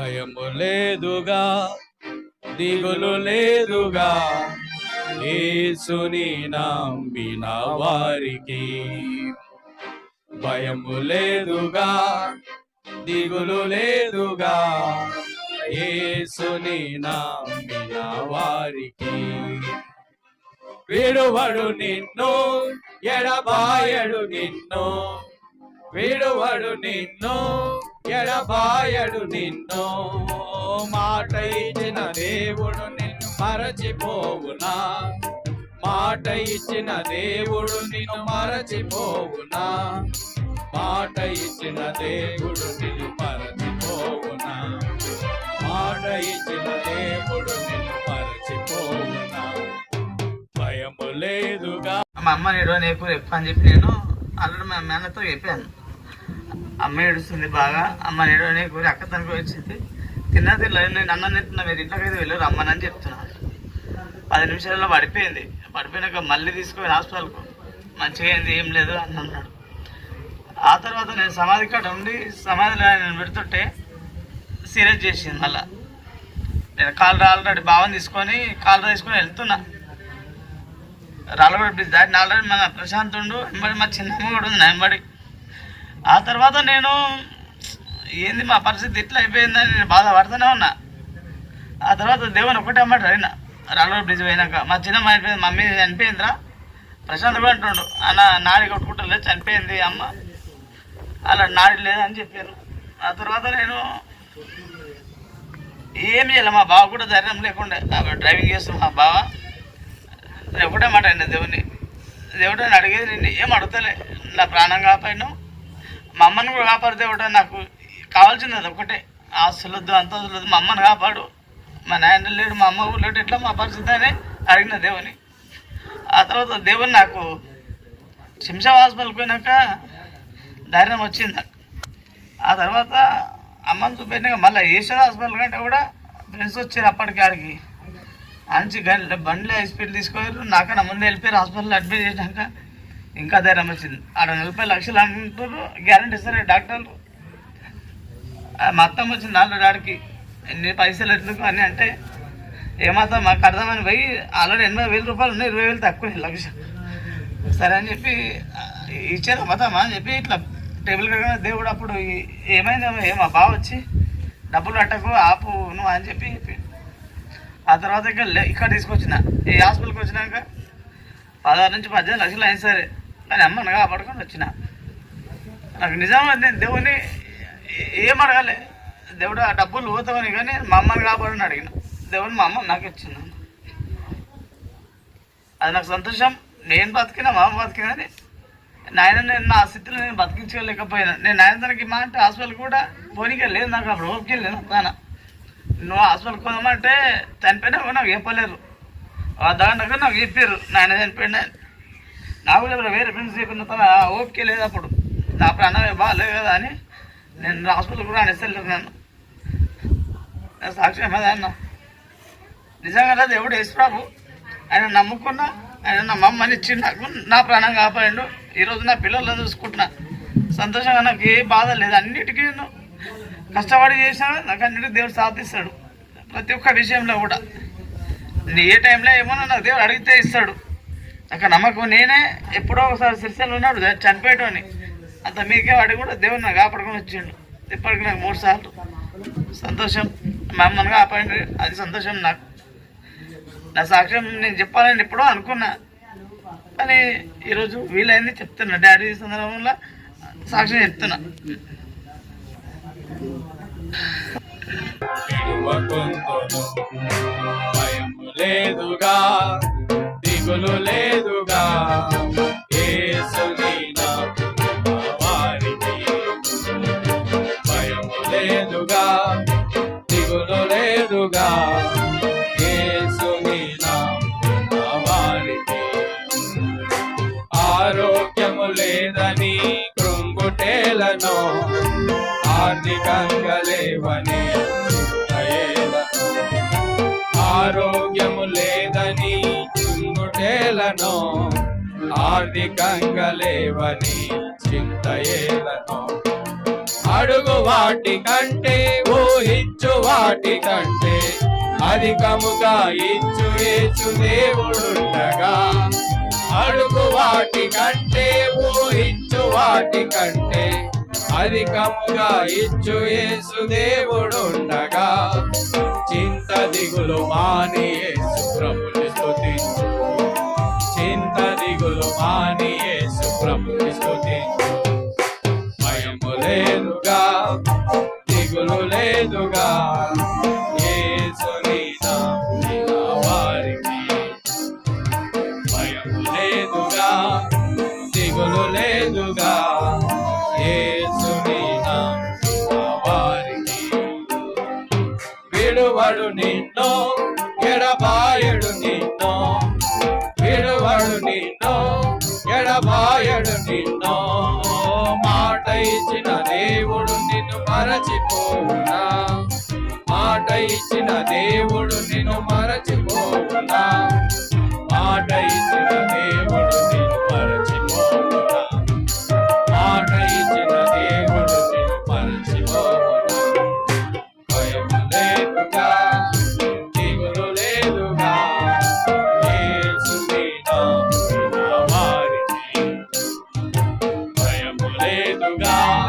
భయము లేదుగా దిగులు లేదుగా యేసుని నమ్మిన వారికి. భయము లేదుగా దిగులు లేదుగా యేసుని నమ్మిన వారికి. విడువడు నిన్ను ఎడబాయడు నిన్ను. విడువడు నిన్ను ఎడబాయడు నిన్ను మాట ఇచ్చిన దేవుడు నిన్ను మరచిపోవునా? మాట ఇచ్చిన దేవుడు నిన్ను మరచిపోవునా? మాట ఇచ్చిన దేవుడు నిన్ను మరచిపోవునా? మాట ఇచ్చిన దేవుడు నిన్ను మరచిపోవునా? భయము లేదుగా. మా అమ్మ నేను రేపు రేపు అని చెప్పి నేను ఆల్రెడీ మా నాన్నతో చెప్పాను. అమ్మ ఏడుస్తుంది బాగా. అమ్మ ఏడవనే నేకూరి అక్క తనకు వచ్చింది. తిన్నా తినలే నేను అన్నం తింటున్నా మీరు ఇంట్లోకి వెళ్ళరు వెళ్ళారు చెప్తున్నాను పది నిమిషాల్లో పడిపోయింది. పడిపోయినాక మళ్ళీ తీసుకుని హాస్పిటల్కు. మంచిగా అయింది ఏం లేదు అని అన్నాడు. ఆ తర్వాత నేను సమాధి కాడ ఉండి సమాధిలో నేను పెడుతుంటే సీరియస్ చేసింది మళ్ళా. నేను కాలు ఆల్రెడీ బావని తీసుకొని కాలు తీసుకొని వెళ్తున్నా. రాళ్ళగొడ బ్రిడ్జ్ దాటి ఆల్రెడీ మన ప్రశాంత్ ఉండు వెంబడి మా చిన్నమ్మ కూడా ఉంది నా ఆ తర్వాత నేను ఏంది మా పరిస్థితి ఇట్లా అయిపోయిందని నేను బాధపడుతూనే ఉన్నా. ఆ తర్వాత దేవుని ఒకటే అమ్మాట అయినా రాళ్ళగొడ బ్రిడ్జ్ పోయినాక మా చిన్నమ్మ అయిపోయింది మమ్మీ చనిపోయిందిరా. ప్రశాంత్ కూడా అంటుండు అన్న నాడి కొట్టుకుంటలేదు చనిపోయింది అమ్మ. అలా నాడి లేదని చెప్పారు. ఆ తర్వాత నేను ఏం చేయాలి? మా బావ కూడా ధైర్యం లేకుండా డ్రైవింగ్ చేస్తాం మా బావ. నేను ఒకటే మాట అయినా దేవుని దేవుడు అని అడిగేది నేను ఏం అడుగుతలే? నా ప్రాణం కాపాడిను మా అమ్మని కూడా కాపాడు దేవుడు నాకు కావాల్సింది అది ఒకటే. ఆస్తులు వద్దు అంత వద్దు మా అమ్మని కాపాడు. మా నాయన లేడు మా అమ్మ లేడు ఎట్లా మా పరిస్థితి అని అడిగిన దేవుని. ఆ తర్వాత దేవుని నాకు శంషా హాస్పిటల్కి పోయినాక ధైర్యం వచ్చింది నాకు. ఆ తర్వాత అమ్మని చూపెట్టినాక మళ్ళీ ఈశ్వర హాస్పిటల్ కంటే కూడా ఫ్రెండ్స్ వచ్చారు అప్పటికి ఆడికి. అంచి గంట బండ్లు హాస్పిటల్ తీసుకొని నాకన్నా ముందు వెళ్ళిపోయారు హాస్పిటల్ అడ్మిట్ చేసినాక ఇంకా ధైర్యం వచ్చింది ఆడ నలభై లక్షలు అంటారు గ్యారంటీ ఇస్తారు డాక్టర్లు మా అత్తమ్మ వచ్చింది ఆల్రెడీ ఆడికి. ఎన్ని పైసలు ఎందుకు అని అంటే ఏమాత్రం మాకు అర్థమని పోయి ఆల్రెడీ ఎనభై వేల రూపాయలు ఉన్నాయి ఇరవై వేలు తక్కువ లక్ష. సరే అని చెప్పి ఇచ్చారు అమ్మతామా అని చెప్పి ఇట్లా టేబుల్ కడగా దేవుడు అప్పుడు ఏమైందేమో ఏమో బావ వచ్చి డబ్బులు కట్టకు ఆపు నువ్వు అని చెప్పి చెప్పి. ఆ తర్వాత ఇక్కడ లే- ఇక్కడ తీసుకొచ్చిన ఈ హాస్పిటల్కి వచ్చినాక పదహారు నుంచి పద్దెనిమిది లక్షలు అయింది సరే. కానీ అమ్మను కాపాడుకొని వచ్చిన. నాకు నిజంగా నేను దేవుని ఏ- ఏం దేవుడు ఆ డబ్బులు పోతామని కానీ మా అమ్మని కాపాడని అడిగిన. దేవుడు మా అమ్మ నాకు ఇచ్చింది. అది నాకు సంతోషం. నేను బతికినా మా అమ్మ బతికినని నాయన నేను నా స్థితిలో నేను బతికించుకోలేకపోయినా. నేను నాయన తనకి మా అంటే హాస్పిటల్ కూడా పోనీకే లేదు నాకు అప్పుడు ఓపిక లేదు నాన్న నువ్వు హాస్పిటల్కి పోదామంటే చనిపోయినా నాకు చెప్పలేరు దాంట్లో నాకు చెప్పారు నాయన చనిపోయినా నాకు వేరే ఫ్రెండ్స్ చెప్పిన తన ఓపిక లేదు అప్పుడు. నా ప్రాణమే బాగాలేదు కదా అని నేను హాస్పిటల్ కూడా అనేసలేదు నన్ను నేను సాక్ష్యం అదే అన్న. నిజంగా దేవుడు యేసు ప్రభు ఆయన నమ్ముకున్నా ఆయన నా మమ్మని ఇచ్చి నాకు నా ప్రాణం కాపాడు ఈరోజు నా పిల్లలను చూసుకుంటున్నా. సంతోషంగా నాకు ఏ బాధ లేదు. అన్నిటికీ నేను కష్టపడి చేసినా నాకు అన్నిటికీ దేవుడు సాధిస్తాడు. ప్రతి ఒక్క విషయంలో కూడా. నీ ఏ టైంలో ఏమన్నా నాకు దేవుడు అడిగితే ఇస్తాడు. అక్కడ నమ్మకం నేనే ఎప్పుడో ఒకసారి సిరిసెలు ఉన్నాడు చనిపోయేటోని. అంత మీకే వాడి కూడా దేవుడు నాకు కాపాడుకొని వచ్చిండు. ఇప్పటికి నాకు మూడు సార్లు. సంతోషం. మా అమ్మను కాపాడి అది సంతోషం నాకు. నా సాక్ష్యం నేను చెప్పాలని ఎప్పుడో అనుకున్నా. కానీ ఈరోజు వీలైంది చెప్తున్నా. డాడీ సందర్భంలో సాక్ష్యం చెప్తున్నా. విడువకుందును. భయము లేదుగా. దిగులు లేదుగా వారికి భయము లేదుగా దిగులు లేదుగా. యేసుని నమ్మిన వారికి ఆరోగ్యము లేదని కృంగుటేలను ఆర్థికంగా లేవని చింగుటేలను ఆర్థికంగా లేవని చింతయేలను. అడుగు వాటి కంటే ఊహించు వాటి కంటే అధికముగా ఇచ్చు వేచు దేవుడుండగా. అడుగు వాటి కంటే ఊహించు వాటి కంటే అధికముగా ఇచ్చు వేసు దేవుడుండగా. చింత దిగులు మాని యేసు ప్రభుని స్తుతించు. విడువడు నిన్ను ఎడబాయడు నిన్ను. విడువడు నిన్ను ఎడబాయడు నిన్ను. మాట ఇచ్చిన దేవుడు నిన్ను మరచిపోవునా? మాట ఇచ్చిన దేవుడు నిన్ను మరచిపోవు నమ్మిన వారికి భయము లేదుగా